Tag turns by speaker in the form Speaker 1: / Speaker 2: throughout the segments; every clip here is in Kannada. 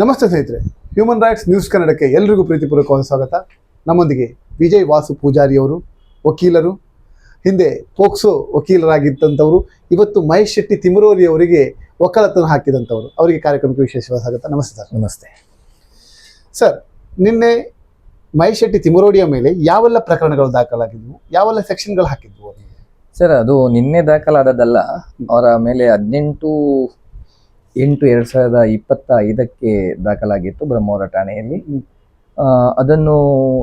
Speaker 1: ನಮಸ್ತೆ ಸ್ನೇಹಿತರೆ ಹ್ಯೂಮನ್ ರೈಟ್ಸ್ ನ್ಯೂಸ್ ಕನ್ನಡಕ್ಕೆ ಎಲ್ರಿಗೂ ಪ್ರೀತಿಪೂರ್ವಕವಾದ ಸ್ವಾಗತ. ನಮ್ಮೊಂದಿಗೆ ವಿಜಯ್ ವಾಸು ಪೂಜಾರಿಯವರು ವಕೀಲರು ಹಿಂದೆ ಪೋಕ್ಸೋ ವಕೀಲರಾಗಿದ್ದಂಥವರು ಇವತ್ತು ಮಹೇಶ್ ಶೆಟ್ಟಿ ತಿಮರೋರಿ ಅವರಿಗೆ ವಕಾಲತನ್ನು ಹಾಕಿದಂಥವರು. ಅವರಿಗೆ ಕಾರ್ಯಕ್ರಮಕ್ಕೆ ವಿಶೇಷವಾದ ಸ್ವಾಗತ. ನಮಸ್ತೆ ಸರ್.
Speaker 2: ನಮಸ್ತೆ.
Speaker 1: ಸರ್ ನಿನ್ನೆ ಮಹೇಶ್ ಶೆಟ್ಟಿ ತಿಮರೋಡಿಯ ಮೇಲೆ ಯಾವೆಲ್ಲ ಪ್ರಕರಣಗಳು ದಾಖಲಾಗಿದ್ವು? ಯಾವೆಲ್ಲ ಸೆಕ್ಷನ್ಗಳು ಹಾಕಿದ್ವು?
Speaker 2: ಸರ್ ಅದು ನಿನ್ನೆ ದಾಖಲಾದದ್ದಲ್ಲ ಅವರ ಮೇಲೆ ಹದಿನೆಂಟು ಎಂಟು ಎರಡು ಸಾವಿರದ ಇಪ್ಪತ್ತ ಐದಕ್ಕೆ ದಾಖಲಾಗಿತ್ತು ಬ್ರಹ್ಮಾವರ ಠಾಣೆಯಲ್ಲಿ. ಅದನ್ನು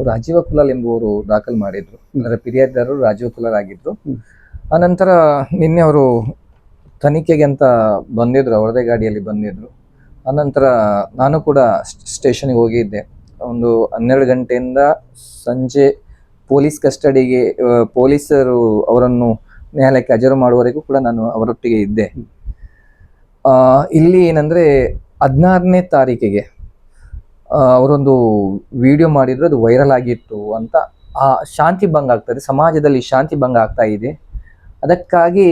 Speaker 2: ರಾಜೀವ ಕುಲಾಲ್ ಎಂಬುವರು ದಾಖಲು ಮಾಡಿದ್ರು. ಅದರ ಪಿರಿಯಾದಾರರು ರಾಜೀವ ಕುಲಾಲ್ ಆಗಿದ್ರು.
Speaker 1: ಹ್ಮ್.
Speaker 2: ಆನಂತರ ನಿನ್ನೆ ಅವರು ತನಿಖೆಗೆ ಅಂತ ಬಂದಿದ್ರು, ಅವರದೇ ಗಾಡಿಯಲ್ಲಿ ಬಂದಿದ್ರು. ಆನಂತರ ನಾನು ಕೂಡ ಸ್ಟೇಷನ್ಗೆ ಹೋಗಿದ್ದೆ. ಒಂದು ಹನ್ನೆರಡು ಗಂಟೆಯಿಂದ ಸಂಜೆ ಪೊಲೀಸ್ ಕಸ್ಟಡಿಗೆ ಪೊಲೀಸರು ಅವರನ್ನು ನ್ಯಾಯಾಲಯಕ್ಕೆ ಹಾಜರು ಮಾಡುವವರೆಗೂ ಕೂಡ ನಾನು ಅವರೊಟ್ಟಿಗೆ ಇದ್ದೆ. ಇಲ್ಲಿ ಏನಂದರೆ ಹದಿನಾರನೇ ತಾರೀಕಿಗೆ ಅವರೊಂದು ವಿಡಿಯೋ ಮಾಡಿದ್ರು ಅದು ವೈರಲ್ ಆಗಿತ್ತು ಅಂತ ಆ ಶಾಂತಿ ಭಂಗ ಆಗ್ತದೆ ಸಮಾಜದಲ್ಲಿ ಶಾಂತಿ ಭಂಗ ಆಗ್ತಾ ಇದೆ. ಅದಕ್ಕಾಗಿ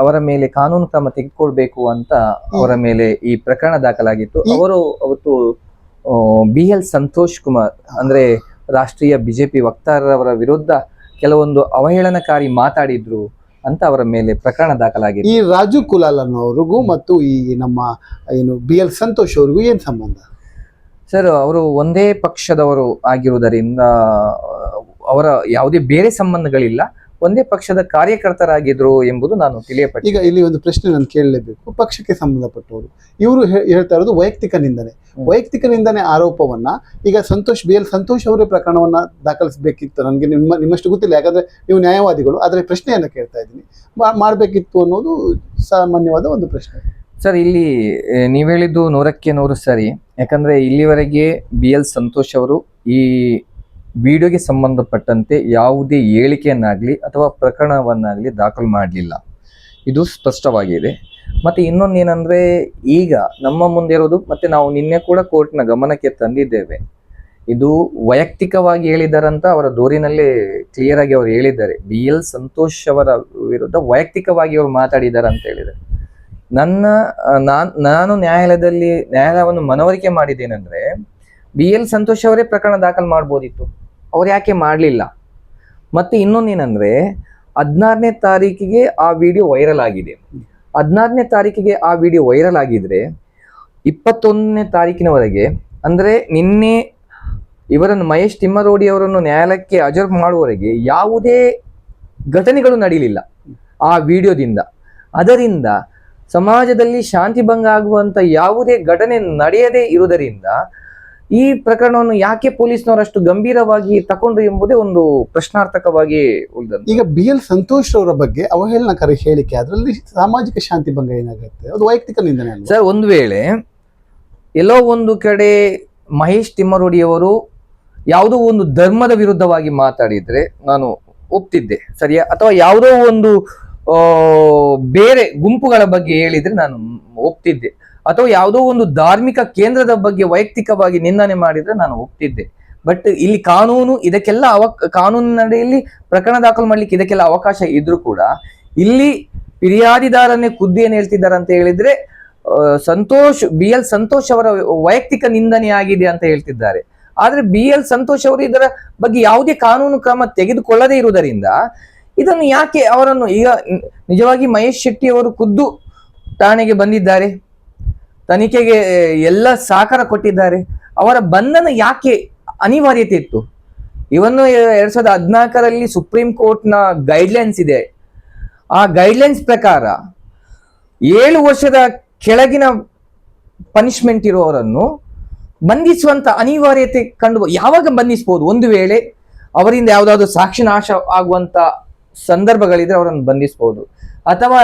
Speaker 2: ಅವರ ಮೇಲೆ ಕಾನೂನು ಕ್ರಮ ತೆಗೆದುಕೊಳ್ಬೇಕು ಅಂತ ಅವರ ಮೇಲೆ ಈ ಪ್ರಕರಣ ದಾಖಲಾಗಿತ್ತು. ಅವರು ಅವತ್ತು ಬಿ ಎಲ್ ಸಂತೋಷ್ ಕುಮಾರ್ ಅಂದ್ರೆ ರಾಷ್ಟ್ರೀಯ ಬಿಜೆಪಿ ವಕ್ತಾರರವರ ವಿರುದ್ಧ ಕೆಲವೊಂದು ಅವಹೇಳನಕಾರಿ ಮಾತಾಡಿದ್ರು. ಅಂತ ಅವರ ಮೇಲೆ ಪ್ರಕರಣ ದಾಖಲಾಗಿದೆ.
Speaker 1: ಈ ರಾಜು ಕುಲಾಲ್ ಅನ್ನೋರಿಗೂ ಮತ್ತು ಈ ನಮ್ಮ ಏನು ಬಿ ಎಲ್ ಸಂತೋಷ್ ಅವ್ರಿಗೂ ಏನು ಸಂಬಂಧ?
Speaker 2: ಸರ್ ಅವರು ಒಂದೇ ಪಕ್ಷದವರು ಆಗಿರುವುದರಿಂದ ಅವರ ಯಾವುದೇ ಬೇರೆ ಸಂಬಂಧಗಳಿಲ್ಲ. ಒಂದೇ ಪಕ್ಷದ ಕಾರ್ಯಕರ್ತರಾಗಿದ್ರು ಎಂಬುದು ನಾನು ತಿಳಿಯಪಟ್ಟೆ
Speaker 1: ಈಗ ಇಲ್ಲಿ ಒಂದು ಪ್ರಶ್ನೆ ನಾನು ಕೇಳಲೇಬೇಕು. ಪಕ್ಷಕ್ಕೆ ಸಂಬಂಧಪಟ್ಟವರು. ಇವರು ಹೇಳ್ತಾ ಇರೋದು ವೈಯಕ್ತಿಕ ನಿಂದನೆ. ವೈಯಕ್ತಿಕ ನಿಂದನೆ ಆರೋಪವನ್ನ ಈಗ ಸಂತೋಷ್ ಬಿ ಎಲ್ ಸಂತೋಷ್ ಅವರೇ ಪ್ರಕರಣವನ್ನ ದಾಖಲಿಸಬೇಕಿತ್ತು. ನನಗೆ ನಿಮ್ಮ ನಿಮ್ಮಷ್ಟು ಗೊತ್ತಿಲ್ಲ. ಯಾಕಂದ್ರೆ ನೀವು ನ್ಯಾಯವಾದಿಗಳು. ಆದರೆ ಪ್ರಶ್ನೆಯನ್ನು ಕೇಳ್ತಾ ಇದ್ದೀನಿ. ಮಾಡಬೇಕಿತ್ತು ಅನ್ನೋದು ಸಾಮಾನ್ಯವಾದ ಒಂದು ಪ್ರಶ್ನೆ.
Speaker 2: ಸರ್ ಇಲ್ಲಿ ನೀವು ಹೇಳಿದ್ದು ನೂರಕ್ಕೆ ನೂರು ಸರಿ. ಯಾಕಂದ್ರೆ ಇಲ್ಲಿವರೆಗೆ ಬಿ ಎಲ್ ಸಂತೋಷ್ ಅವರು ಈ ವಿಡಿಯೋಗೆ ಸಂಬಂಧಪಟ್ಟಂತೆ ಯಾವುದೇ ಹೇಳಿಕೆಯನ್ನಾಗಲಿ ಅಥವಾ ಪ್ರಕರಣವನ್ನಾಗ್ಲಿ ದಾಖಲು ಮಾಡಲಿಲ್ಲ. ಇದು ಸ್ಪಷ್ಟವಾಗಿದೆ. ಮತ್ತೆ ಏನಂದರೆ, ಈಗ ನಮ್ಮ ಮುಂದೆ ಇರೋದು, ಮತ್ತೆ ನಾವು ನಿನ್ನೆ ಕೂಡ ಕೋರ್ಟ್ನ ಗಮನಕ್ಕೆ ತಂದಿದ್ದೇವೆ. ಇದು ವೈಯಕ್ತಿಕವಾಗಿ ಹೇಳಿದಾರಂತ ಅವರ ದೂರಿನಲ್ಲೇ ಕ್ಲಿಯರ್ ಆಗಿ ಅವರು ಹೇಳಿದ್ದಾರೆ. ಬಿ ಎಲ್ ಸಂತೋಷ್ ಅವರ ವಿರುದ್ಧ ವೈಯಕ್ತಿಕವಾಗಿ ಅವರು ಮಾತಾಡಿದ್ದಾರೆ ಅಂತ ಹೇಳಿದ್ದಾರೆ. ನನ್ನ, ನಾನ್, ನಾನು ನ್ಯಾಯಾಲಯದಲ್ಲಿ, ನ್ಯಾಯಾಲಯವನ್ನು ಮನವರಿಕೆ ಮಾಡಿದ್ದೇನೆಂದ್ರೆ, ಬಿ ಎಲ್ ಸಂತೋಷ್ ಅವರೇ ಪ್ರಕರಣ ದಾಖಲು ಮಾಡ್ಬೋದಿತ್ತು. ಅವ್ರು ಯಾಕೆ ಮಾಡಲಿಲ್ಲ? ಮತ್ತೆ ಇನ್ನೊಂದೇನೆಂದ್ರೆ ಹದಿನಾರನೇ ತಾರೀಕಿಗೆ ಆ ವಿಡಿಯೋ ವೈರಲ್ ಆಗಿದೆ. ಹದಿನಾರನೇ ತಾರೀಕಿಗೆ ಆ ವಿಡಿಯೋ ವೈರಲ್ ಆಗಿದ್ರೆ, ಇಪ್ಪತ್ತೊಂದನೇ ತಾರೀಕಿನವರೆಗೆ, ಅಂದ್ರೆ ನಿನ್ನೆ ಇವರನ್ನು ಮಹೇಶ್ ತಿಮ್ಮರೋಡಿ ಅವರನ್ನು ನ್ಯಾಯಾಲಯಕ್ಕೆ ಹಾಜರು ಮಾಡುವವರೆಗೆ ಯಾವುದೇ ಘಟನೆಗಳು ನಡೀಲಿಲ್ಲ ಆ ವಿಡಿಯೋದಿಂದ ಅದರಿಂದ ಸಮಾಜದಲ್ಲಿ ಶಾಂತಿ ಭಂಗ ಆಗುವಂಥ ಯಾವುದೇ ಘಟನೆ ನಡೆಯದೇ ಇರುವುದರಿಂದ ಈ ಪ್ರಕರಣವನ್ನು ಯಾಕೆ ಪೊಲೀಸ್ನವರಷ್ಟು ಗಂಭೀರವಾಗಿ ತಕೊಂಡ್ರು ಎಂಬುದೇ ಒಂದು ಪ್ರಶ್ನಾರ್ಥಕವಾಗಿ ಉಳಿದಂತೆ
Speaker 1: ಈಗ ಬಿ ಎಲ್ ಸಂತೋಷ್ ಅವರ ಬಗ್ಗೆ ಅವಹೇಳನಕಾರಿ ಹೇಳಿಕೆ ಅದರಲ್ಲಿ ಸಾಮಾಜಿಕ ಶಾಂತಿ ಭಂಗ ಏನಾಗುತ್ತೆ? ಅದು ವೈಯಕ್ತಿಕ ನಿಂದನೆ
Speaker 2: ಸರ್ ಒಂದು ವೇಳೆ ಎಲ್ಲೋ ಒಂದು ಕಡೆ ಮಹೇಶ್ ತಿಮ್ಮರೋಡಿಯವರು ಯಾವುದೋ ಒಂದು ಧರ್ಮದ ವಿರುದ್ಧವಾಗಿ ಮಾತಾಡಿದ್ರೆ ನಾನು ಒಪ್ತಿದ್ದೆ. ಸರಿಯಾ? ಅಥವಾ ಯಾವುದೋ ಒಂದು ಬೇರೆ ಗುಂಪುಗಳ ಬಗ್ಗೆ ಹೇಳಿದ್ರೆ ನಾನು ಒಪ್ತಿದ್ದೆ. ಅಥವಾ ಯಾವುದೋ ಒಂದು ಧಾರ್ಮಿಕ ಕೇಂದ್ರದ ಬಗ್ಗೆ ವೈಯಕ್ತಿಕವಾಗಿ ನಿಂದನೆ ಮಾಡಿದ್ರೆ ನಾನು ಒಪ್ತಿದ್ದೆ. ಬಟ್ ಇಲ್ಲಿ ಕಾನೂನು, ಇದಕ್ಕೆಲ್ಲ ಅವ ಕಾನೂನಿನಡಿಯಲ್ಲಿ ಪ್ರಕರಣ ದಾಖಲು ಮಾಡ್ಲಿಕ್ಕೆ ಇದಕ್ಕೆಲ್ಲ ಅವಕಾಶ ಇದ್ರೂ ಕೂಡ ಇಲ್ಲಿ ಫಿರ್ಯಾದಿದಾರನ್ನೇ ಖುದ್ದು ಏನ್ ಹೇಳ್ತಿದ್ದಾರೆ ಅಂತ ಹೇಳಿದ್ರೆ ಸಂತೋಷ್, ಬಿ ಎಲ್ ಸಂತೋಷ್ ಅವರ ವೈಯಕ್ತಿಕ ನಿಂದನೆ ಆಗಿದೆ ಅಂತ ಹೇಳ್ತಿದ್ದಾರೆ. ಆದ್ರೆ ಬಿ ಎಲ್ ಸಂತೋಷ್ ಅವರು ಇದರ ಬಗ್ಗೆ ಯಾವುದೇ ಕಾನೂನು ಕ್ರಮ ತೆಗೆದುಕೊಳ್ಳದೇ ಇರುವುದರಿಂದ ಇದನ್ನು ಯಾಕೆ ಅವರನ್ನು ಈಗ ನಿಜವಾಗಿ ಮಹೇಶ್ ಶೆಟ್ಟಿ ಅವರು ಖುದ್ದು ಠಾಣೆಗೆ ಬಂದಿದ್ದಾರೆ? ತನಿಖೆಗೆ ಎಲ್ಲ ಸಹಕಾರ ಕೊಟ್ಟಿದ್ದಾರೆ. ಅವರ ಬಂಧನ ಯಾಕೆ ಅನಿವಾರ್ಯತೆ ಇತ್ತು? ಇವನ್ನು ಎರಡ್ ಸಾವಿರದ ಹದಿನಾಲ್ಕರಲ್ಲಿ ಸುಪ್ರೀಂ ಕೋರ್ಟ್ನ ಗೈಡ್ಲೈನ್ಸ್ ಇದೆ. ಆ ಗೈಡ್ಲೈನ್ಸ್ ಪ್ರಕಾರ ಏಳು ವರ್ಷದ ಕೆಳಗಿನ ಪನಿಷ್ಮೆಂಟ್ ಇರುವವರನ್ನು ಬಂಧಿಸುವಂತ ಅನಿವಾರ್ಯತೆ ಕಂಡು ಯಾವಾಗ ಬಂಧಿಸಬಹುದು ಒಂದು ವೇಳೆ ಅವರಿಂದ ಯಾವುದಾದ್ರು ಸಾಕ್ಷಿ ನಾಶ ಆಗುವಂತ ಸಂದರ್ಭಗಳಿದ್ರೆ ಅವರನ್ನು ಬಂಧಿಸಬಹುದು ಅಥವಾ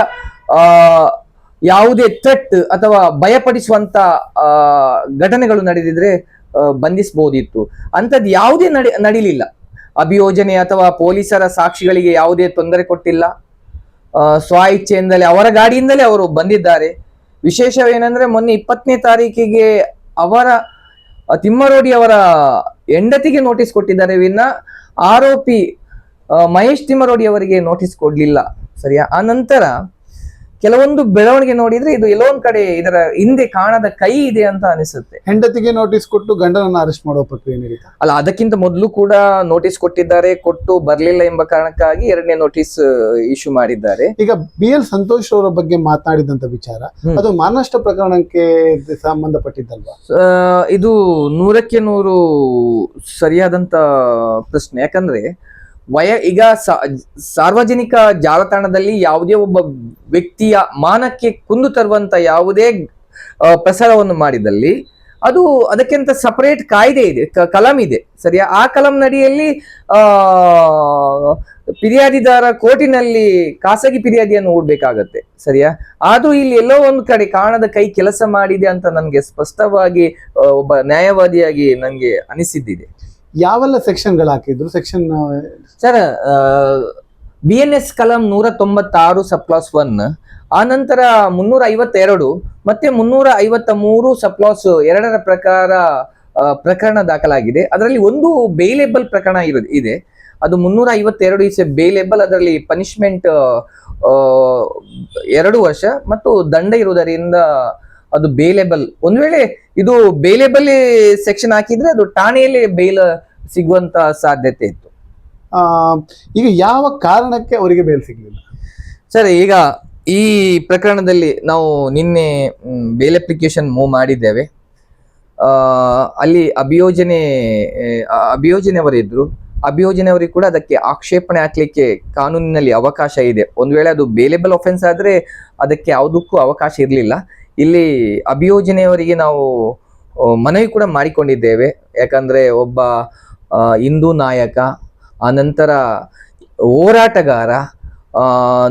Speaker 2: ಯಾವುದೇ ಥ್ರೆಟ್ ಅಥವಾ ಭಯಪಡಿಸುವಂತ ಘಟನೆಗಳು ನಡೆದಿದ್ರೆ ಬಂಧಿಸಬಹುದಿತ್ತು. ಅಂಥದ್ದು ಯಾವುದೇ ನಡಿ, ನಡಿಲಿಲ್ಲ. ಅಭಿಯೋಜನೆ ಅಥವಾ ಪೊಲೀಸರ ಸಾಕ್ಷಿಗಳಿಗೆ ಯಾವುದೇ ತೊಂದರೆ ಕೊಟ್ಟಿಲ್ಲ. ಸ್ವ ಇಚ್ಛೆಯಿಂದಲೇ ಅವರ ಗಾಡಿಯಿಂದಲೇ ಅವರು ಬಂದಿದ್ದಾರೆ. ವಿಶೇಷವೇನೆಂದ್ರೆ, ಮೊನ್ನೆ ಇಪ್ಪತ್ತನೇ ತಾರೀಕಿಗೆ ಅವರ, ತಿಮ್ಮರೋಡಿ ಅವರ ಹೆಂಡತಿಗೆ ನೋಟಿಸ್ ಕೊಟ್ಟಿದ್ದಾರೆ. ವಿನ್ನ ಆರೋಪಿ ಮಹೇಶ್ ತಿಮ್ಮರೋಡಿ ಅವರಿಗೆ ನೋಟಿಸ್ ಕೊಡಲಿಲ್ಲ. ಸರಿಯಾ? ಆ ನಂತರ ಕೆಲವೊಂದು ಬೆಳವಣಿಗೆ ನೋಡಿದ್ರೆ ಇದು ಎಲ್ಲೋ ಒಂದ್ ಕಡೆ ಇದರ ಹಿಂದೆ ಕಾಣದ ಕೈ ಇದೆ ಅಂತ ಅನಿಸುತ್ತೆ.
Speaker 1: ಹೆಂಡತಿಗೆ ನೋಟಿಸ್ ಕೊಟ್ಟು ಗಂಡನನ್ನು ಅರೆಸ್ಟ್ ಮಾಡುವ ಪ್ರಕ್ರಿಯೆ ನಡೀತಾ
Speaker 2: ಅಲ್ಲ ಅದಕ್ಕಿಂತ ಮೊದಲು ಕೂಡ ನೋಟಿಸ್ ಕೊಟ್ಟಿದ್ದಾರೆ ಕೊಟ್ಟು ಬರಲಿಲ್ಲ ಎಂಬ ಕಾರಣಕ್ಕಾಗಿ ಎರಡನೇ ನೋಟಿಸ್ ಇಶ್ಯೂ ಮಾಡಿದ್ದಾರೆ.
Speaker 1: ಈಗ ಬಿ ಎಲ್ ಸಂತೋಷ್ ಅವರ ಬಗ್ಗೆ ಮಾತನಾಡಿದಂತ ವಿಚಾರ ಅದು ಮಾನಷ್ಟ ಪ್ರಕರಣಕ್ಕೆ ಸಂಬಂಧಪಟ್ಟಿದ್ದಲ್ವಾ?
Speaker 2: ಇದು ನೂರಕ್ಕೆ ನೂರು ಸರಿಯಾದಂತ ಪ್ರಶ್ನೆ. ಯಾಕಂದ್ರೆ ವಯ, ಈಗ ಸಾರ್ವಜನಿಕ ಜಾಲತಾಣದಲ್ಲಿ ಯಾವುದೇ ಒಬ್ಬ ವ್ಯಕ್ತಿಯ ಮಾನಕ್ಕೆ ಕುಂದು ತರುವಂತ ಯಾವುದೇ ಪ್ರಸಾರವನ್ನು ಮಾಡಿದಲ್ಲಿ ಅದು ಅದಕ್ಕಿಂತ ಸಪರೇಟ್ ಕಾಯ್ದೆ ಇದೆ ಕಲಂ ಇದೆ, ಸರಿಯಾ? ಆ ಕಲಂ ನಡಿಯಲ್ಲಿ, ಆ ಫಿರ್ಯಾದಿದಾರ ಕೋರ್ಟಿನಲ್ಲಿ ಖಾಸಗಿ ಫಿರ್ಯಾದಿಯನ್ನು ಹೂಡಬೇಕಾಗತ್ತೆ, ಸರಿಯಾ? ಅದು ಇಲ್ಲಿ ಎಲ್ಲೋ ಒಂದು ಕಡೆ ಕಾಣದ ಕೈ ಕೆಲಸ ಮಾಡಿದೆ ಅಂತ ನನಗೆ ಸ್ಪಷ್ಟವಾಗಿ ಒಬ್ಬ ನ್ಯಾಯವಾದಿಯಾಗಿ ನನಗೆ ಅನಿಸಿದ್ದಿದೆ.
Speaker 1: ಯಾವೆಲ್ಲ ಸೆಕ್ಷನ್ಗಳು ಹಾಕಿದ್ರು? Section
Speaker 2: sir B N S ಕಲಂ ನೂರ ತೊಂಬತ್ತಾರು ಸಪ್ಲಾಸ್ ಒನ್ ಆ ನಂತರ ಮುನ್ನೂರ ಐವತ್ತೆರಡು ಮತ್ತೆ ಮುನ್ನೂರ ಐವತ್ತ ಮೂರು ಸಪ್ಲಾಸ್ ಎರಡರ ಪ್ರಕಾರ ಪ್ರಕರಣ ದಾಖಲಾಗಿದೆ. ಅದರಲ್ಲಿ ಒಂದು ಬೇಲೇಬಲ್ ಪ್ರಕರಣ ಇರೋದು ಇದೆ. ಅದು ಮುನ್ನೂರ ಐವತ್ತೆರಡು ಇಸ್ ಎ ಬೇಲೇಬಲ್ ಅದರಲ್ಲಿ ಪನಿಷ್ಮೆಂಟ್ ಎರಡು ವರ್ಷ ಮತ್ತು ದಂಡ ಇರುವುದರಿಂದ ಅದು ಬೇಲೆಬಲ್ ಒಂದ್ ವೇಳೆ ಇದು ಬೇಲೆಬಲ್ ಸೆಕ್ಷನ್ ಹಾಕಿದ್ರೆ ಅದು ಠಾಣೆಯಲ್ಲಿ ಬೇಲ್ ಸಿಗುವಂತ ಸಾಧ್ಯತೆ ಇತ್ತು.
Speaker 1: ಈಗ ಯಾವ ಕಾರಣಕ್ಕೆ ಅವರಿಗೆ ಬೇಲ್ ಸಿಗಲಿಲ್ಲ?
Speaker 2: ಸರ್ ಈಗ ಈ ಪ್ರಕರಣದಲ್ಲಿ ನಾವು ನಿನ್ನೆ ಬೇಲ್ ಅಪ್ಲಿಕೇಶನ್ ಮೂವ್ ಮಾಡಿದ್ದೇವೆ. ಅಲ್ಲಿ ಅಭಿಯೋಜನೆ ಅಭಿಯೋಜನೆಯವರಿದ್ರು. ಅಭಿಯೋಜನೆಯವರಿಗೆ ಕೂಡ ಅದಕ್ಕೆ ಆಕ್ಷೇಪಣೆ ಹಾಕ್ಲಿಕ್ಕೆ ಕಾನೂನಿನಲ್ಲಿ ಅವಕಾಶ ಇದೆ. ಒಂದು ವೇಳೆ ಅದು ಬೇಲೆಬಲ್ ಒಫೆನ್ಸ್ ಆದ್ರೆ ಅದಕ್ಕೆ ಯಾವುದಕ್ಕೂ ಅವಕಾಶ ಇರಲಿಲ್ಲ. ಇಲ್ಲಿ ಅಭಿಯೋಜನೆಯವರಿಗೆ ನಾವು ಮನವಿ ಕೂಡ ಮಾಡಿಕೊಂಡಿದ್ದೇವೆ. ಯಾಕಂದರೆ ಒಬ್ಬ ಹಿಂದೂ ನಾಯಕ ಆನಂತರ ಹೋರಾಟಗಾರ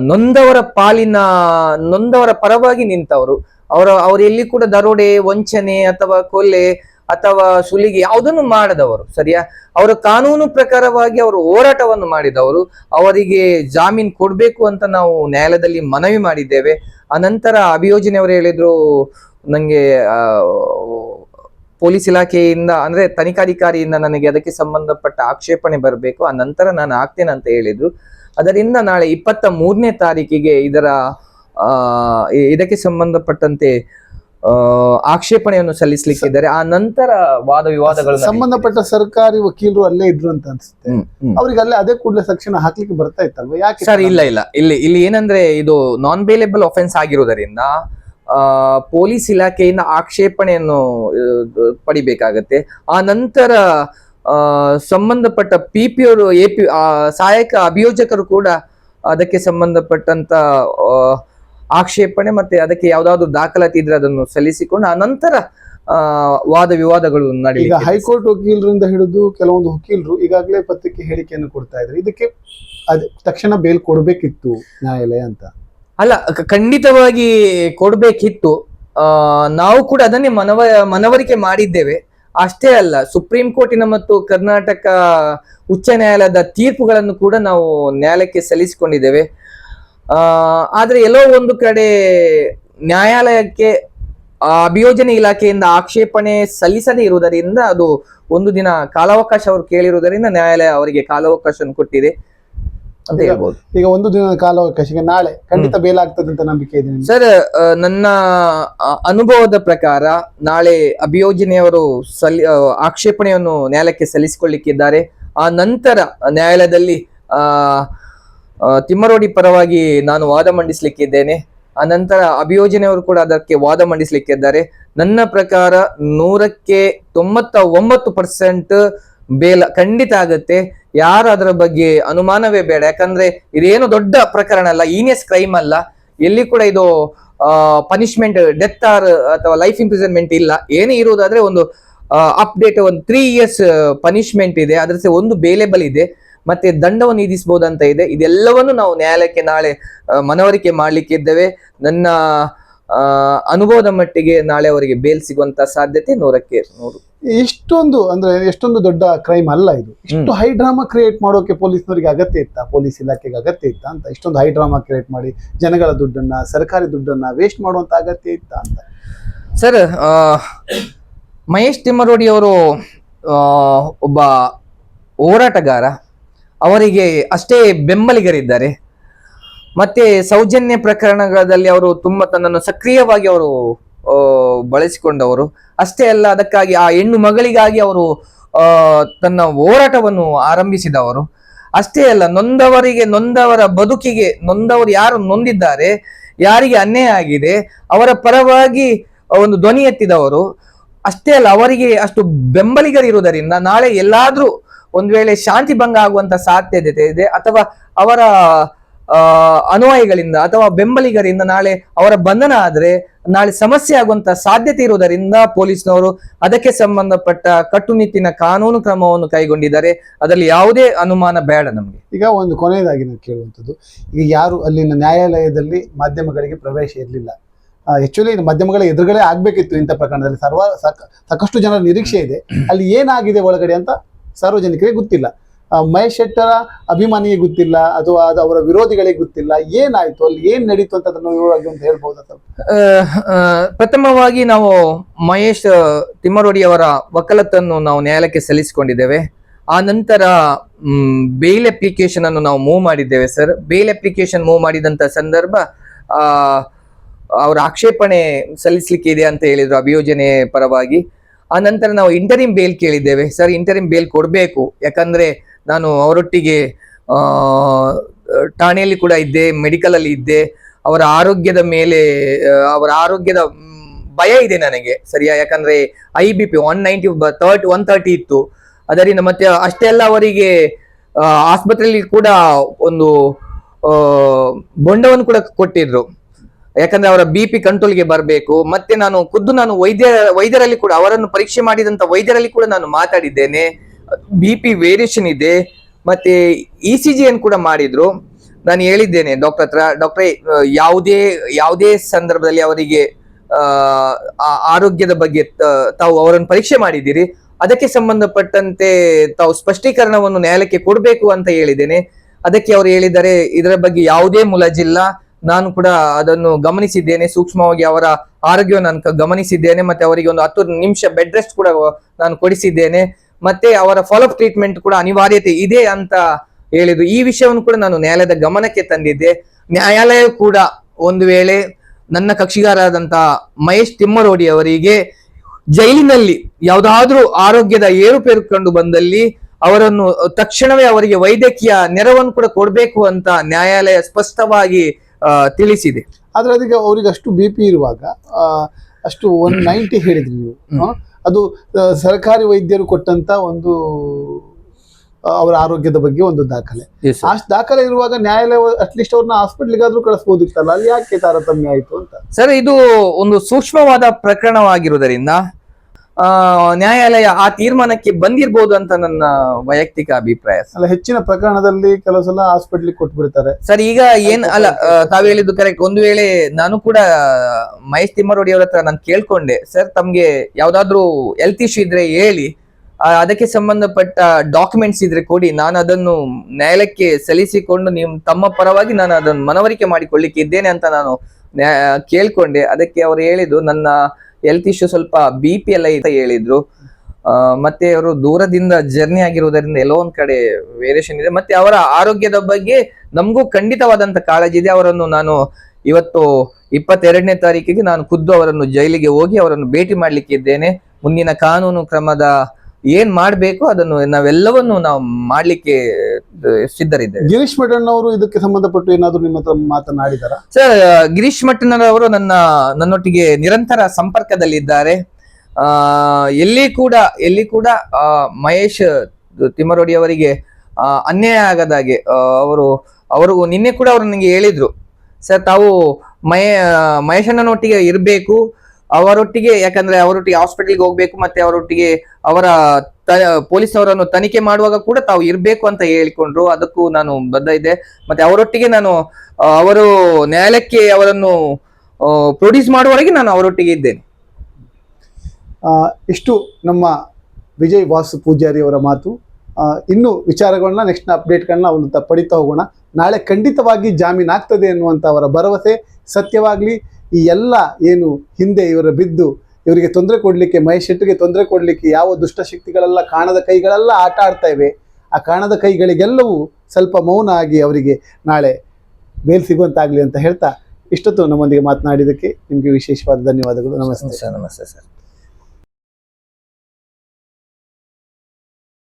Speaker 2: ನೊಂದವರ ಪಾಲಿನ, ನೊಂದವರ ಪರವಾಗಿ ನಿಂತವರು. ಅವರ, ಅವರು ಎಲ್ಲಿ ಕೂಡ ದರೋಡೆ, ವಂಚನೆ ಅಥವಾ ಕೊಲೆ ಅಥವಾ ಸುಲಿಗೆ ಯಾವುದನ್ನು ಮಾಡದವರು, ಸರಿಯಾ? ಅವರ ಕಾನೂನು ಪ್ರಕಾರವಾಗಿ ಅವರು ಹೋರಾಟವನ್ನು ಮಾಡಿದವರು. ಅವರಿಗೆ ಜಾಮೀನು ಕೊಡಬೇಕು ಅಂತ ನಾವು ನ್ಯಾಯಾಲಯದಲ್ಲಿ ಮನವಿ ಮಾಡಿದ್ದೇವೆ. ಅನಂತರ ಅಭಿಯೋಜನೆಯವರು ಹೇಳಿದ್ರು ನಂಗೆ ಆ, ಪೊಲೀಸ್ ಇಲಾಖೆಯಿಂದ ಅಂದ್ರೆ ತನಿಖಾಧಿಕಾರಿಯಿಂದ ನನಗೆ ಅದಕ್ಕೆ ಸಂಬಂಧಪಟ್ಟ ಆಕ್ಷೇಪಣೆ ಬರಬೇಕು ಆ ನಂತರ ನಾನು ಆಗ್ತೇನೆ ಅಂತ ಹೇಳಿದ್ರು. ಅದರಿಂದ ನಾಳೆ ಇಪ್ಪತ್ತ ಮೂರನೇ ತಾರೀಕಿಗೆ ಇದರ ಇದಕ್ಕೆ ಸಂಬಂಧಪಟ್ಟಂತೆ ಆಕ್ಷೇಪಣೆಯನ್ನು ಸಲ್ಲಿಸಲಿಕ್ಕಿದ್ದಾರೆ ಆ ನಂತರ ವಾದ ವಿವಾದಗಳು
Speaker 1: ಸಂಬಂಧಪಟ್ಟ ಸರ್ಕಾರಿ ವಕೀಲರು ಅಲ್ಲೇ ಇದ್ರು ಅಂತ ಅನ್ಸುತ್ತೆ. ಅವ್ರಿಗೆ ಅಲ್ಲೇ ಅದೇ ಕೂಡಲೇ ಸೆಕ್ಷನ್ ಹಾಕ್ಲಿಕ್ಕೆ ಬರ್ತಾ ಇತ್ತಲ್ವಾ? ಯಾಕೆ
Speaker 2: ಸರ್ ಇಲ್ಲ ಇಲ್ಲ. ಇಲ್ಲಿ ಇಲ್ಲಿ ಏನಂದ್ರೆ ಇದು ನಾನ್ ಬೇಲೇಬಲ್ ಒಫೆನ್ಸ್ ಆಗಿರುವುದರಿಂದ ಆ ಪೊಲೀಸ್ ಇಲಾಖೆಯಿಂದ ಆಕ್ಷೇಪಣೆಯನ್ನು ಪಡಿಬೇಕಾಗತ್ತೆ. ಆ ನಂತರ ಆ ಸಂಬಂಧಪಟ್ಟ ಪಿ ಪಿ ಅವರು ಎ ಪಿ ಸಹಾಯಕ ಅಭಿಯೋಜಕರು ಕೂಡ ಅದಕ್ಕೆ ಸಂಬಂಧಪಟ್ಟಂತ ಆಕ್ಷೇಪಣೆ ಮತ್ತೆ ಅದಕ್ಕೆ ಯಾವ್ದಾದ್ರು ದಾಖಲಾತಿ ಇದ್ರೆ ಅದನ್ನು ಸಲ್ಲಿಸಿಕೊಂಡು ಆ ನಂತರ ವಾದ ವಿವಾದಗಳು
Speaker 1: ಈಗ ಹೈಕೋರ್ಟ್ ವಕೀಲರಿಂದ ಹಿಡಿದು ಕೆಲವೊಂದು ವಕೀಲರು ಈಗಾಗಲೇ ಪತ್ರಿಕೆ ಹೇಳಿಕೆಯನ್ನು ಕೊಡ್ತಾ ಇದ್ರು. ಇದಕ್ಕೆ ಅದ ತಕ್ಷಣ ಬೇಲ್ ಕೊಡಬೇಕಿತ್ತು ನ್ಯಾಯಾಲಯ ಅಂತ.
Speaker 2: ಅಲ್ಲ ಖಂಡಿತವಾಗಿ ಕೊಡಬೇಕಿತ್ತು. ನಾವು ಕೂಡ ಅದನ್ನೇ ಮನವ ಮನವರಿಕೆ ಮಾಡಿದ್ದೇವೆ. ಅಷ್ಟೇ ಅಲ್ಲ ಸುಪ್ರೀಂ ಕೋರ್ಟಿನ ಮತ್ತು ಕರ್ನಾಟಕ ಉಚ್ಚ ನ್ಯಾಯಾಲಯದ ತೀರ್ಪುಗಳನ್ನು ಕೂಡ ನಾವು ನ್ಯಾಯಾಲಯಕ್ಕೆ ಸಲ್ಲಿಸಿಕೊಂಡಿದ್ದೇವೆ. ಆದ್ರೆ ಎಲ್ಲೋ ಒಂದು ಕಡೆ ನ್ಯಾಯಾಲಯಕ್ಕೆ ಆ ಅಭಿಯೋಜನೆ ಇಲಾಖೆಯಿಂದ ಆಕ್ಷೇಪಣೆ ಸಲ್ಲಿಸದೇ ಇರುವುದರಿಂದ ಅದು ಒಂದು ದಿನ ಕಾಲಾವಕಾಶ ಅವರು ಕೇಳಿರುವುದರಿಂದ ನ್ಯಾಯಾಲಯ ಅವರಿಗೆ ಕಾಲಾವಕಾಶವನ್ನು ಕೊಟ್ಟಿದೆ ಅಂತ
Speaker 1: ಈಗ-
Speaker 2: ಹೇಳ್ಬೋದು.
Speaker 1: ಈಗ ಒಂದು ದಿನದ ಕಾಲಾವಕಾಶ ನಾಳೆ ಖಂಡಿತ ಬೇಲ್ ಆಗ್ತದೆ ಅಂತ ನಂಬಿಕೆ ಇದೆ
Speaker 2: ಸರ್ ನನ್ನ ಅನುಭವದ ಪ್ರಕಾರ ನಾಳೆ ಅಭಿಯೋಜನೆಯವರು ಸಲ್ಲಿ ಆಕ್ಷೇಪಣೆಯನ್ನು ನ್ಯಾಯಾಲಯಕ್ಕೆ ಸಲ್ಲಿಸಿಕೊಳ್ಳಿಕ್ಕಿದ್ದಾರೆ. ಆ ನಂತರ ನ್ಯಾಯಾಲಯದಲ್ಲಿ ಆ, ತಿಮ್ಮರೋಡಿ ಪರವಾಗಿ ನಾನು ವಾದ ಮಂಡಿಸ್ಲಿಕ್ಕಿದ್ದೇನೆ. ಆನಂತರ ನಂತರ ಅಭಿಯೋಜನೆಯವರು ಕೂಡ ಅದಕ್ಕೆ ವಾದ ಮಂಡಿಸ್ಲಿಕ್ಕಿದ್ದಾರೆ. ನನ್ನ ಪ್ರಕಾರ ನೂರಕ್ಕೆ ತೊಂಬತ್ತ ಒಂಬತ್ತು ಪರ್ಸೆಂಟ್ ಬೇಲ ಖಂಡಿತ ಆಗುತ್ತೆ. ಯಾರು ಅದರ ಬಗ್ಗೆ ಅನುಮಾನವೇ ಬೇಡ. ಯಾಕಂದ್ರೆ ಇದೇನು ದೊಡ್ಡ ಪ್ರಕರಣ ಅಲ್ಲ ಈನಿಯಸ್ ಕ್ರೈಮ್ ಅಲ್ಲ. ಎಲ್ಲಿ ಕೂಡ ಇದು ಪನಿಷ್ಮೆಂಟ್ ಡೆತ್ ಆರ್ ಅಥವಾ ಲೈಫ್ ಇಂಪ್ರಿಸನ್ಮೆಂಟ್ ಇಲ್ಲ. ಏನೇ ಇರುವುದಾದ್ರೆ ಒಂದು ಅಪ್ಡೇಟ್ ಒಂದು ತ್ರೀ ಇಯರ್ಸ್ ಪನಿಷ್ಮೆಂಟ್ ಇದೆ. ಅದ್ರ ಒಂದು ಬೇಲೇಬಲ್ ಇದೆ. ಮತ್ತೆ ದಂಡವನ್ನು ವಿಧಿಸಬಹುದಂತ ಇದೆ. ಇದೆಲ್ಲವನ್ನು ನಾವು ನ್ಯಾಯಾಲಯಕ್ಕೆ ನಾಳೆ ಮನವರಿಕೆ ಮಾಡಲಿಕ್ಕೆ ಇದ್ದೇವೆ. ನನ್ನ ಅನುಭವದ ಮಟ್ಟಿಗೆ ನಾಳೆ ಅವರಿಗೆ ಬೇಲ್ ಸಿಗುವಂತ ಸಾಧ್ಯತೆ ನೂರಕ್ಕೆ ನೂರು.
Speaker 1: ಇಷ್ಟೊಂದು ಅಂದ್ರೆ ಎಷ್ಟೊಂದು ದೊಡ್ಡ ಕ್ರೈಮ್ ಅಲ್ಲ ಇದು. ಇಷ್ಟು ಹೈ ಡ್ರಾಮಾ ಕ್ರಿಯೇಟ್ ಮಾಡೋಕೆ ಪೊಲೀಸ್ನವರಿಗೆ ಅಗತ್ಯ ಇತ್ತ? ಪೊಲೀಸ್ ಇಲಾಖೆಗೆ ಅಗತ್ಯ ಇತ್ತಾ ಅಂತ? ಇಷ್ಟೊಂದು ಹೈ ಡ್ರಾಮಾ ಕ್ರಿಯೇಟ್ ಮಾಡಿ ಜನಗಳ ದುಡ್ಡನ್ನ ಸರ್ಕಾರಿ ದುಡ್ಡನ್ನ ವೇಸ್ಟ್ ಮಾಡುವಂತ ಅಗತ್ಯ ಇತ್ತ ಅಂತ?
Speaker 2: ಸರ್ ಮಹೇಶ್ ತಿಮ್ಮರೋಡಿ ಅವರು ಒಬ್ಬ ಹೋರಾಟಗಾರ. ಅವರಿಗೆ ಅಷ್ಟೇ ಬೆಂಬಲಿಗರಿದ್ದಾರೆ. ಮತ್ತೆ ಸೌಜನ್ಯ ಪ್ರಕರಣಗಳಲ್ಲಿ ಅವರು ತುಂಬಾ ತನ್ನನ್ನು ಸಕ್ರಿಯವಾಗಿ ಅವರು ಬಳಸಿಕೊಂಡವರು. ಅಷ್ಟೇ ಅಲ್ಲ, ಅದಕ್ಕಾಗಿ ಆ ಹೆಣ್ಣು ಮಗಳಿಗಾಗಿ ಅವರು ತನ್ನ ಹೋರಾಟವನ್ನು ಆರಂಭಿಸಿದವರು. ಅಷ್ಟೇ ಅಲ್ಲ, ನೊಂದವರಿಗೆ, ನೊಂದವರ ಬದುಕಿಗೆ, ನೊಂದವರು ಯಾರು ನೊಂದಿದ್ದಾರೆ, ಯಾರಿಗೆ ಅನ್ಯಾಯ ಆಗಿದೆ, ಅವರ ಪರವಾಗಿ ಒಂದು ಧ್ವನಿ ಎತ್ತಿದವರು. ಅಷ್ಟೇ ಅಲ್ಲ, ಅವರಿಗೆ ಅಷ್ಟು ಬೆಂಬಲಿಗರಿರುವುದರಿಂದ ನಾಳೆ ಎಲ್ಲಾದ್ರೂ ಒಂದ್ ವೇಳೆ ಶಾಂತಿ ಭಂಗ ಆಗುವಂತ ಸಾಧ್ಯತೆ ಇದೆ ಅಥವಾ ಅವರ ಅನುಯಾಯಿಗಳಿಂದ ಅಥವಾ ಬೆಂಬಲಿಗರಿಂದ ನಾಳೆ ಅವರ ಬಂಧನ ಆದರೆ ನಾಳೆ ಸಮಸ್ಯೆ ಆಗುವಂತ ಸಾಧ್ಯತೆ ಇರುವುದರಿಂದ ಪೊಲೀಸ್ನವರು ಅದಕ್ಕೆ ಸಂಬಂಧಪಟ್ಟ ಕಟ್ಟುನಿಟ್ಟಿನ ಕಾನೂನು ಕ್ರಮವನ್ನು ಕೈಗೊಂಡಿದ್ದಾರೆ. ಅದರಲ್ಲಿ ಯಾವುದೇ ಅನುಮಾನ ಬೇಡ ನಮಗೆ.
Speaker 1: ಈಗ ಒಂದು ಕೊನೆಯದಾಗಿ ನಾನು ಕೇಳುವಂಥದ್ದು, ಈಗ ಯಾರು ಅಲ್ಲಿನ ನ್ಯಾಯಾಲಯದಲ್ಲಿ ಮಾಧ್ಯಮಗಳಿಗೆ ಪ್ರವೇಶ ಇರಲಿಲ್ಲ. ಆಕ್ಚುಲಿ ಮಾಧ್ಯಮಗಳ ಎದುರುಗಡೆ ಆಗ್ಬೇಕಿತ್ತು ಇಂಥ ಪ್ರಕರಣದಲ್ಲಿ. ಸರ್ವ, ಸಾಕ- ಸಾಕಷ್ಟು ಜನರ ನಿರೀಕ್ಷೆ ಇದೆ. ಅಲ್ಲಿ ಏನಾಗಿದೆ ಒಳಗಡೆ ಅಂತ ಸಾರ್ವಜನಿಕರಿಗೆ ಗೊತ್ತಿಲ್ಲ. ಮಹೇಶ್ ಶೆಟ್ಟರ ಅಭಿಮಾನಿಗೆ ಗೊತ್ತಿಲ್ಲ ಅಥವಾ ಅದು ಅವರ ವಿರೋಧಿಗಳಿಗೆ ಗೊತ್ತಿಲ್ಲ ಏನಾಯ್ತು ಅಲ್ಲಿ ಏನ್ ನಡೀತು ಅಂತ ಅದನ್ನು ವಿವರವಾಗಿ ಅಂತ
Speaker 2: ಅಹ್, ಪ್ರಥಮವಾಗಿ ನಾವು ಮಹೇಶ್ ತಿಮ್ಮರೋಡಿ ಅವರ ವಕಾಲತ್ತನ್ನು ನಾವು ನ್ಯಾಯಾಲಯಕ್ಕೆ ಸಲ್ಲಿಸಿಕೊಂಡಿದ್ದೇವೆ. ಆ ನಂತರ ಬೇಲ್ ಅಪ್ಲಿಕೇಶನ್ ಅನ್ನು ನಾವು ಮೂವ್ ಮಾಡಿದ್ದೇವೆ ಸರ್ ಬೇಲ್ ಅಪ್ಲಿಕೇಶನ್ ಮೂವ್ ಮಾಡಿದಂತ ಸಂದರ್ಭ ಅವರ ಆಕ್ಷೇಪಣೆ ಸಲ್ಲಿಸಲಿಕ್ಕೆ ಇದೆ ಅಂತ ಹೇಳಿದ್ರು ಅಭಿಯೋಜನೆ ಪರವಾಗಿ. ಆ ನಂತರ ನಾವು ಇಂಟರಿಮ್ ಬೇಲ್ ಕೇಳಿದ್ದೇವೆ. ಸರ್ ಇಂಟರಿಮ್ ಬೇಲ್ ಕೊಡಬೇಕು. ಯಾಕಂದ್ರೆ ನಾನು ಅವರೊಟ್ಟಿಗೆ ಠಾಣೆಯಲ್ಲಿ ಕೂಡ ಇದ್ದೆ ಮೆಡಿಕಲ್ ಅಲ್ಲಿ ಇದ್ದೆ. ಅವರ ಆರೋಗ್ಯದ ಮೇಲೆ ಅವರ ಆರೋಗ್ಯದ ಭಯ ಇದೆ ನನಗೆ, ಸರಿಯಾ? ಯಾಕಂದ್ರೆ I B P one ninety thirty one thirty ಇತ್ತು. ಅದರಿಂದ ಮತ್ತೆ ಅಷ್ಟೇ ಅಲ್ಲ, ಅವರಿಗೆ ಆಸ್ಪತ್ರೆಯಲ್ಲಿ ಕೂಡ ಒಂದು ಬೊಂಡವನ್ನು ಕೂಡ ಕೊಟ್ಟಿದ್ರು. ಯಾಕಂದ್ರೆ ಅವರ ಬಿ ಪಿ ಕಂಟ್ರೋಲ್ಗೆ ಬರಬೇಕು, ಮತ್ತೆ ನಾನು ಖುದ್ದು ನಾನು ವೈದ್ಯ, ವೈದ್ಯರಲ್ಲಿ ಕೂಡ ಅವರನ್ನು ಪರೀಕ್ಷೆ ಮಾಡಿದಂತ ವೈದ್ಯರಲ್ಲಿ ಕೂಡ ನಾನು ಮಾತಾಡಿದ್ದೇನೆ. ಬಿ ಪಿ ವೇರಿಯೇಷನ್ ಇದೆ, ಮತ್ತೆ ಇ ಸಿ ಜಿ ಕೂಡ ಮಾಡಿದ್ರು. ನಾನು ಹೇಳಿದ್ದೇನೆ ಡಾಕ್ಟರ್ ಹತ್ರ. ಡಾಕ್ಟ್ರೇ ಯಾವುದೇ ಯಾವುದೇ ಸಂದರ್ಭದಲ್ಲಿ ಅವರಿಗೆ, ಆ- ಆರೋಗ್ಯದ ಬಗ್ಗೆ ತಾವು ಅವರನ್ನು ಪರೀಕ್ಷೆ ಮಾಡಿದ್ದೀರಿ. ಅದಕ್ಕೆ ಸಂಬಂಧಪಟ್ಟಂತೆ ತಾವು ಸ್ಪಷ್ಟೀಕರಣವನ್ನು ನ್ಯಾಯಾಲಯಕ್ಕೆ ಕೊಡಬೇಕು ಅಂತ ಹೇಳಿದ್ದೇನೆ. ಅದಕ್ಕೆ ಅವರು ಹೇಳಿದ್ದಾರೆ, ಇದರ ಬಗ್ಗೆ ಯಾವುದೇ ಮುಲಾಜಿಲ್ಲ. ನಾನು ಕೂಡ ಅದನ್ನು ಗಮನಿಸಿದ್ದೇನೆ. ಸೂಕ್ಷ್ಮವಾಗಿ ಅವರ ಆರೋಗ್ಯವನ್ನು ನಾನು ಗಮನಿಸಿದ್ದೇನೆ. ಮತ್ತೆ ಅವರಿಗೆ ಒಂದು ಹತ್ತು ನಿಮಿಷ ಬೆಡ್ ರೆಸ್ಟ್ ಕೂಡ ನಾನು ಕೊಡಿಸಿದ್ದೇನೆ. ಮತ್ತೆ ಅವರ ಫಾಲೋಅಪ್ ಟ್ರೀಟ್ಮೆಂಟ್ ಕೂಡ ಅನಿವಾರ್ಯತೆ ಇದೆ ಅಂತ ಹೇಳಿದ್ರು ಈ ವಿಷಯವನ್ನು ಕೂಡ ನಾನು ನ್ಯಾಯಾಲಯದ ಗಮನಕ್ಕೆ ತಂದಿದ್ದೆ. ನ್ಯಾಯಾಲಯ ಕೂಡ ಒಂದು ವೇಳೆ ನನ್ನ ಕಕ್ಷಿಗಾರಾದಂತಹ ಮಹೇಶ್ ತಿಮ್ಮರೋಡಿ ಅವರಿಗೆ ಜೈಲಿನಲ್ಲಿ ಯಾವುದಾದ್ರೂ ಆರೋಗ್ಯದ ಏರುಪೇರು ಕಂಡು ಬಂದಲ್ಲಿ ಅವರನ್ನು ತಕ್ಷಣವೇ ಅವರಿಗೆ ವೈದ್ಯಕೀಯ ನೆರವನ್ನು ಕೂಡ ಕೊಡಬೇಕು ಅಂತ ನ್ಯಾಯಾಲಯ ಸ್ಪಷ್ಟವಾಗಿ ತಿಳಿಸಿದೆ.
Speaker 1: ಆದ್ರೆ ಅದಕ್ಕೆ ಅವ್ರಿಗೆ ಅಷ್ಟು ಬಿ ಪಿ ಇರುವಾಗ ಅಷ್ಟು ಒನ್ ನೈಂಟಿ ಹೇಳಿದ್ರಿ ನೀವು. ಅದು ಸರ್ಕಾರಿ ವೈದ್ಯರು ಕೊಟ್ಟಂತ ಒಂದು ಅವರ ಆರೋಗ್ಯದ ಬಗ್ಗೆ ಒಂದು ದಾಖಲೆ. ಅಷ್ಟು ದಾಖಲೆ ಇರುವಾಗ ನ್ಯಾಯಾಲಯ ಅಟ್ಲೀಸ್ಟ್ ಅವ್ರನ್ನ ಹಾಸ್ಪಿಟ್ಲಿಗಾದ್ರೂ ಕಳಿಸ್ಬೋದಿತ್ತಲ್ಲ ಅಲ್ಲಿ ಯಾಕೆ ತಾರತಮ್ಯ ಆಯ್ತು ಅಂತ
Speaker 2: ಸರ್ ಇದು ಒಂದು ಸೂಕ್ಷ್ಮವಾದ ಪ್ರಕರಣವಾಗಿರುವುದರಿಂದ ನ್ಯಾಯಾಲಯ ಆ ತೀರ್ಮಾನಕ್ಕೆ ಬಂದಿರಬಹುದು ಅಂತ ನನ್ನ ವೈಯಕ್ತಿಕ ಅಭಿಪ್ರಾಯ.
Speaker 1: ಅಲ್ಲ ಹೆಚ್ಚಿನ ಪ್ರಕರಣದಲ್ಲಿ ಕೆಲವು ಸಲ ಹಾಸ್ಪಿಟ್ಲಿಗೆ ಕೊಟ್ಬಿಡ್ತಾರೆ.
Speaker 2: ಸರ್ ಈಗ ಏನ್ ಅಲ್ಲ ತಾವು ಹೇಳಿದ್ದು ಕರೆಕ್ಟ್ ಒಂದು ವೇಳೆ ನಾನು ಕೂಡ ಮಹೇಶ್ ತಿಮ್ಮರೋಡಿ ಅವ್ರ ಹತ್ರ ನಾನು ಕೇಳ್ಕೊಂಡೆ. ಸರ್ ತಮ್ಗೆ ಯಾವ್ದಾದ್ರು ಹೆಲ್ತ್ ಇಶ್ಯೂ ಇದ್ರೆ ಹೇಳಿ. ಅದಕ್ಕೆ ಸಂಬಂಧಪಟ್ಟ ಡಾಕ್ಯುಮೆಂಟ್ಸ್ ಇದ್ರೆ ಕೊಡಿ. ನಾನು ಅದನ್ನು ನ್ಯಾಯಾಲಯಕ್ಕೆ ಸಲ್ಲಿಸಿಕೊಂಡು ನಿಮ್ ತಮ್ಮ ಪರವಾಗಿ ನಾನು ಅದನ್ನು ಮನವರಿಕೆ ಮಾಡಿಕೊಳ್ಳಿಕ್ಕೆ ಇದ್ದೇನೆ ಅಂತ ನಾನು ಕೇಳ್ಕೊಂಡೆ. ಅದಕ್ಕೆ ಅವರು ಹೇಳಿದ್ದು ನನ್ನ ಹೆಲ್ತ್ ಇಶ್ಯೂ ಸ್ವಲ್ಪ ಬಿ ಪಿ ಎಲ್ಲ ಅಂತ ಹೇಳಿದ್ರು. ಮತ್ತೆ ಅವರು ದೂರದಿಂದ ಜರ್ನಿ ಆಗಿರುವುದರಿಂದ ಎಲ್ಲೋ ಒಂದ್ ಕಡೆ ವೇರಿಯೇಷನ್ ಇದೆ. ಮತ್ತೆ ಅವರ ಆರೋಗ್ಯದ ಬಗ್ಗೆ ನಮಗೂ ಖಂಡಿತವಾದಂತ ಕಾಳಜಿ ಇದೆ. ಅವರನ್ನು ನಾನು ಇವತ್ತು ಇಪ್ಪತ್ತೆರಡನೇ ತಾರೀಕಿಗೆ ನಾನು ಖುದ್ದು ಅವರನ್ನು ಜೈಲಿಗೆ ಹೋಗಿ ಅವರನ್ನು ಭೇಟಿ ಮಾಡ್ಲಿಕ್ಕೆ ಇದ್ದೇನೆ. ಮುಂದಿನ ಕಾನೂನು ಕ್ರಮದ ಏನ್ ಮಾಡಬೇಕು ಅದನ್ನು ನಾವೆಲ್ಲವನ್ನು ನಾವು ಮಾಡ್ಲಿಕ್ಕೆ ಸಿದ್ಧರಿದ್ದೇವೆ.
Speaker 1: ಗಿರೀಶ್ ಮಠಣ್ಣ ಅವರು ಇದಕ್ಕೆ ಸಂಬಂಧಪಟ್ಟು ಏನಾದ್ರು ನಿಮ್ಮ ಹತ್ರ ಮಾತನಾಡಿದಾರ?
Speaker 2: ಸರ್ ಗಿರೀಶ್ ಮಟ್ಟನವರು ನನ್ನ ನನ್ನೊಟ್ಟಿಗೆ ನಿರಂತರ ಸಂಪರ್ಕದಲ್ಲಿದ್ದಾರೆ. ಆ ಎಲ್ಲಿ ಕೂಡ ಎಲ್ಲಿ ಕೂಡ ಮಹೇಶ್ ತಿಮ್ಮರೋಡಿ ಅವರಿಗೆ ಅನ್ಯಾಯ ಆಗದಾಗೆ ಅವರು ಅವರು ನಿನ್ನೆ ಕೂಡ ಅವರು ನನಗೆ ಹೇಳಿದ್ರು. ಸರ್ ತಾವು ಮಹೇ ಮಹೇಶಣ್ಣನೊಟ್ಟಿಗೆ ಇರಬೇಕು. ಅವರೊಟ್ಟಿಗೆ, ಯಾಕಂದ್ರೆ ಅವರೊಟ್ಟಿಗೆ ಹಾಸ್ಪಿಟಲ್ಗೆ ಹೋಗ್ಬೇಕು ಮತ್ತೆ ಅವರೊಟ್ಟಿಗೆ ಅವರ ಪೊಲೀಸ್ ಅವರನ್ನು ತನಿಖೆ ಮಾಡುವಾಗ ಕೂಡ ತಾವು ಇರಬೇಕು ಅಂತ ಹೇಳಿಕೊಂಡ್ರು. ಅದಕ್ಕೂ ನಾನು ಬದ್ಧ ಇದ್ದೆ. ಮತ್ತೆ ಅವರೊಟ್ಟಿಗೆ ನಾನು ಅವರು ನ್ಯಾಯಾಲಯಕ್ಕೆ ಅವರನ್ನು ಪ್ರೊಡ್ಯೂಸ್ ಮಾಡುವವರೆಗೆ ನಾನು ಅವರೊಟ್ಟಿಗೆ ಇದ್ದೇನೆ.
Speaker 1: ಇಷ್ಟು ನಮ್ಮ ವಿಜಯ್ ವಾಸು ಪೂಜಾರಿ ಅವರ ಮಾತು. ಇನ್ನು ವಿಚಾರಗಳನ್ನ ನೆಕ್ಸ್ಟ್ ಅಪ್ಡೇಟ್ಗಳನ್ನ ಅವನು ಪಡಿತಾ ಹೋಗೋಣ. ನಾಳೆ ಖಂಡಿತವಾಗಿ ಜಾಮೀನು ಆಗ್ತದೆ ಅನ್ನುವಂಥ ಅವರ ಭರವಸೆ ಸತ್ಯವಾಗ್ಲಿ. ಈ ಎಲ್ಲ ಏನು ಹಿಂದೆ ಇವರ ಬಿದ್ದು ಇವರಿಗೆ ತೊಂದರೆ ಕೊಡಲಿಕ್ಕೆ, ಮಹೇಶ್ ತೊಂದರೆ ಕೊಡಲಿಕ್ಕೆ ಯಾವ ದುಷ್ಟಶಕ್ತಿಗಳೆಲ್ಲ ಕಾಣದ ಕೈಗಳೆಲ್ಲ ಆಟ ಆಡ್ತಾ ಇವೆ, ಆ ಕಾಣದ ಕೈಗಳಿಗೆಲ್ಲವೂ ಸ್ವಲ್ಪ ಮೌನ ಆಗಿ ಅವರಿಗೆ ನಾಳೆ ಬೇಲ್ ಸಿಗುವಂತಾಗಲಿ ಅಂತ ಹೇಳ್ತಾ ಇಷ್ಟೊತ್ತು ನಮ್ಮೊಂದಿಗೆ ಮಾತನಾಡಿದ್ದಕ್ಕೆ ನಿಮಗೆ ವಿಶೇಷವಾದ ಧನ್ಯವಾದಗಳು. ನಮಸ್ತೆ.
Speaker 2: ಸರ್ ನಮಸ್ತೆ ಸರ್.